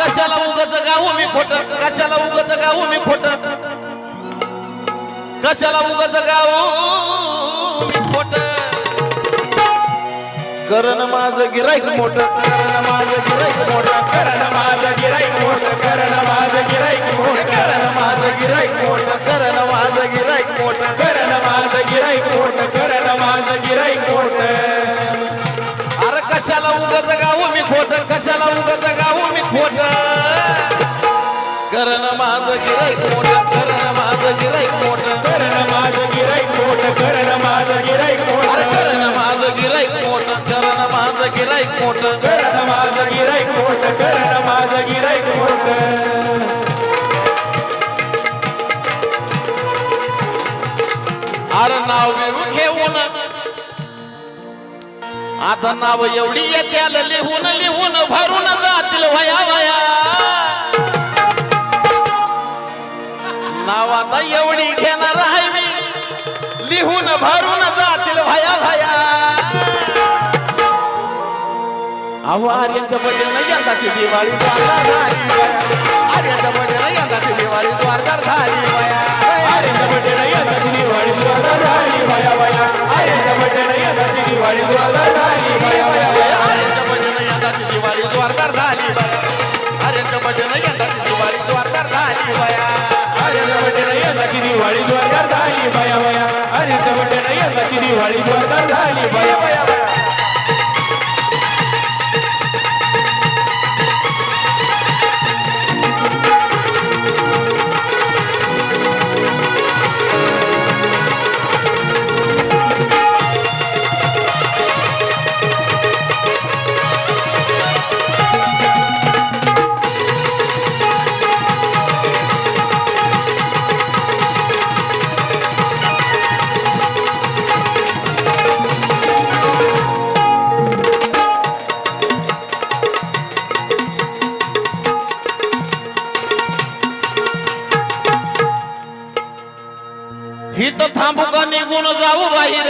कशाला उगाच गाव मी खोट कशाला उगाच गाव मी कशाला उगाच गाऊ करण माझं गिराईक मोठ करण माझं गिराईक मोठ करण माझं गिराईक मोठं करण माझं गिराईक मोठं करण माझं गिराईक मोठ करण माझं गिराईक मोठ करण माझं गिराईक मोठं करण माझं गिराईक मोठं अरे कशाला उगाच गाव मी खोट कशाला उगाच गाव मी खोट करण माझं गिराईक मोठ करण माझं गिराईक मोठ करण माझं गिराईक मोठं करण माझं गिराईक मोठं करण माझं गिराईक मोठ गिराईक मोठ. करण माझं गिराईक मोठं करण माझं गिराईक मोठं. अरे नाव बिरू घेऊन. आता नाव एवढी येत्याल लिहून लिहून भरून जातील वया वया नाव आता एवढी घेणार आहे मी. लिहून भरून जातील भया भया अहो आर्यांच्या भजन यंदाची दिवाळी द्वारदार झाली वया आर्यांच्या भजन यंदाची दिवाळी द्वारदार झाली वया आर्यांच्या भजन यंदाची दिवाळी द्वारदार झाली वया वया आर्यांच्या भजन यंदाची दिवाळी द्वारदार झाली मामुका निघून जाऊ बाहेर.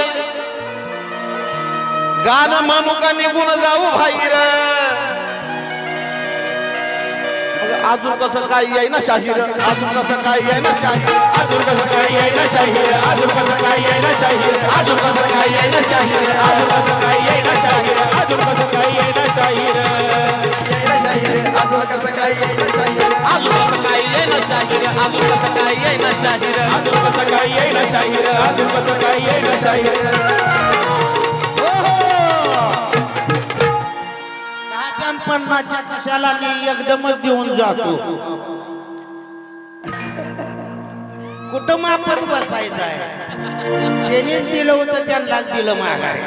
गाणं मामुका निघून जाऊ बाहेर? अजून कसं काय आहे ना शाहीर? अजून कसं काय आहे ना शाहीर? अजून कसं काय ना शाहीर? अजून कसं काय ना शाहीर? अजून कसं काय ना शाहीर? अजून कसं काय ना शाहीर? अजून कसं काय ना शाहीर? अजून कसं काय आहे ना शाहीर? अजून कसं काय येई ना शाहीर? अजून कसं काय येईना शाहीर अजून कसं काय येईना शाहीर? दहाच्या आणि पन्नासच्या कशाला मी एकदमच देऊन जातो. कुठं मापत बसायचं आहे त्यांनीच दिलं होतं त्यांनाच दिलं माघारी.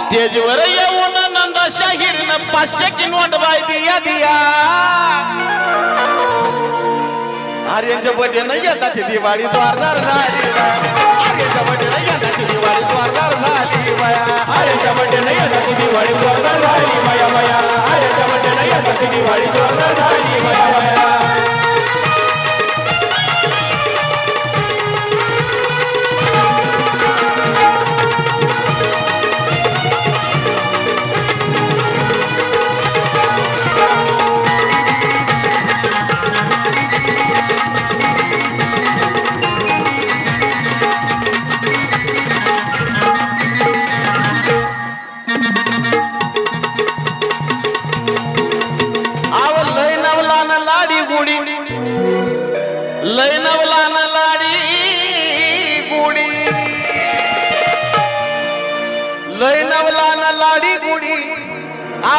स्टेजवर येऊन नंदा शाहीरनं पाचशे की नोट बाय दिया दिया. आर्यांच्या बड्डेनं यंदाची दिवाळी द्वारदार झाली आर्यांच्या बड्डेनं यंदाची दिवाळी द्वारदार झाली बया. आर्याच्या बड्डेनं यंदाची दिवाळी द्वारदार झाली माया माया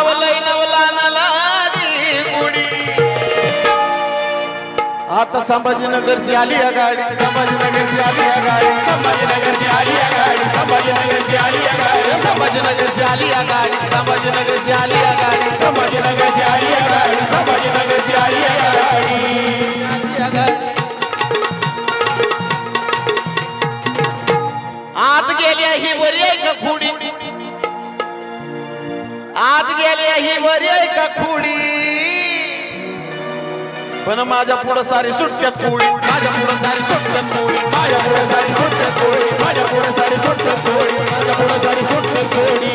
आव नवला नलारी लाडी गुडी आता संभाजीनगरची आली या गाडी. संभाजीनगरची आली या गाडी. संभाजीनगरची आली या गाडी. संभाजीनगरची आली या गाडी. संभाजीनगरची आली या गाडी. संभाजीनगरची आली या गाडी. संभाजीनगरची आली या गाडी. संभाजीनगरची पण माझ्या पुढं सारी सुटक्यात कोळी माझ्या पुढं सारी सुटक्यात कोळी माझ्या पुढे सारी सुटत कोडी माझ्या पुढे सारी सुटत कोडी माझ्या पुढे सारी सुटत कोडी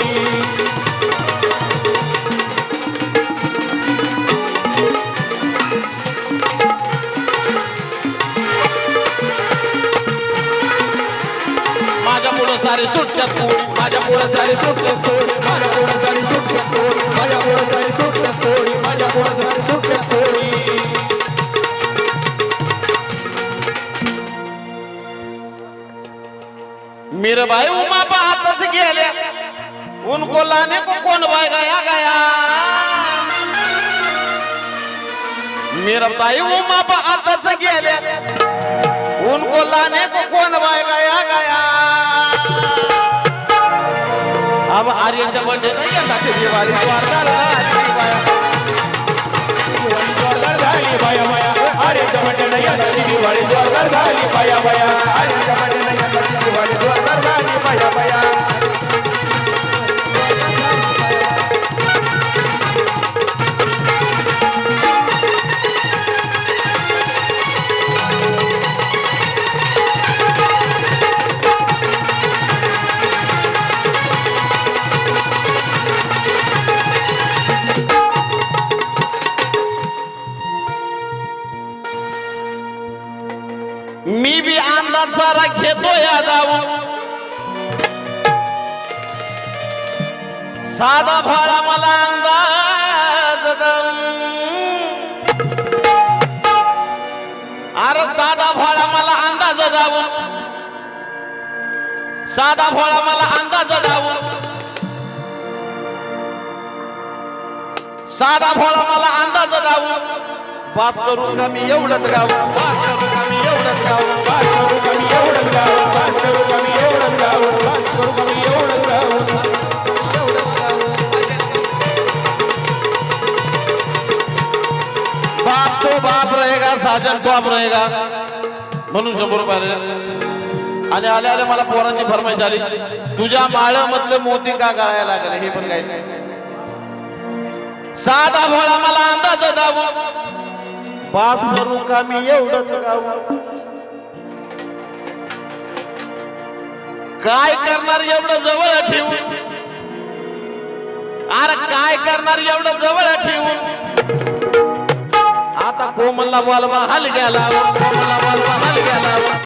माझ्या पुढं सारी सुटक्यात कोळी माझ्या पुढे सारी सुटत कोडी माझ्या पुढे सारी सुटत कोडी माझ्या पुढे सारी सुटत कोडी माझ्या पुढे सारी सुटत कोडी मीरबाई उमा पाहतच गेल्या उनको लाने को कोण बाय गया गया? मीरबाई उमा पाहतच गेल्या उनको लाने को कोण बाय गया गया? अब आर्यच्या बंडे नाही यंदाची दिवाळी वारदार झाली बाया. दिवाळी जोरदार मी बी अंदाज सारा घेतो यादाव साधा भाडा मला अंदाज अरे साधा भाडा मला अंदाज जाऊ साधा भोळा मला अंदाज जाऊ साधा भोळा मला अंदाज दाव बास करू का मी एवढंच गाव? बास करू. काम नाही का? म्हणून शंभर रुपये आणि आले आले मला पोरांची फरमाईश आली. तुझ्या माळ्यामधले मोती का गाळायला लागले? हे पण काही नाही. साधा भोळा मला अंदाज दाव पास भरू का मी एवढंच गाव काय करणार एवढं जवळ ठेवू अरे काय करणार एवढं जवळ ठेवू आता कोमलला बोलवा हल गेला कोमलला बोलवा हल गेला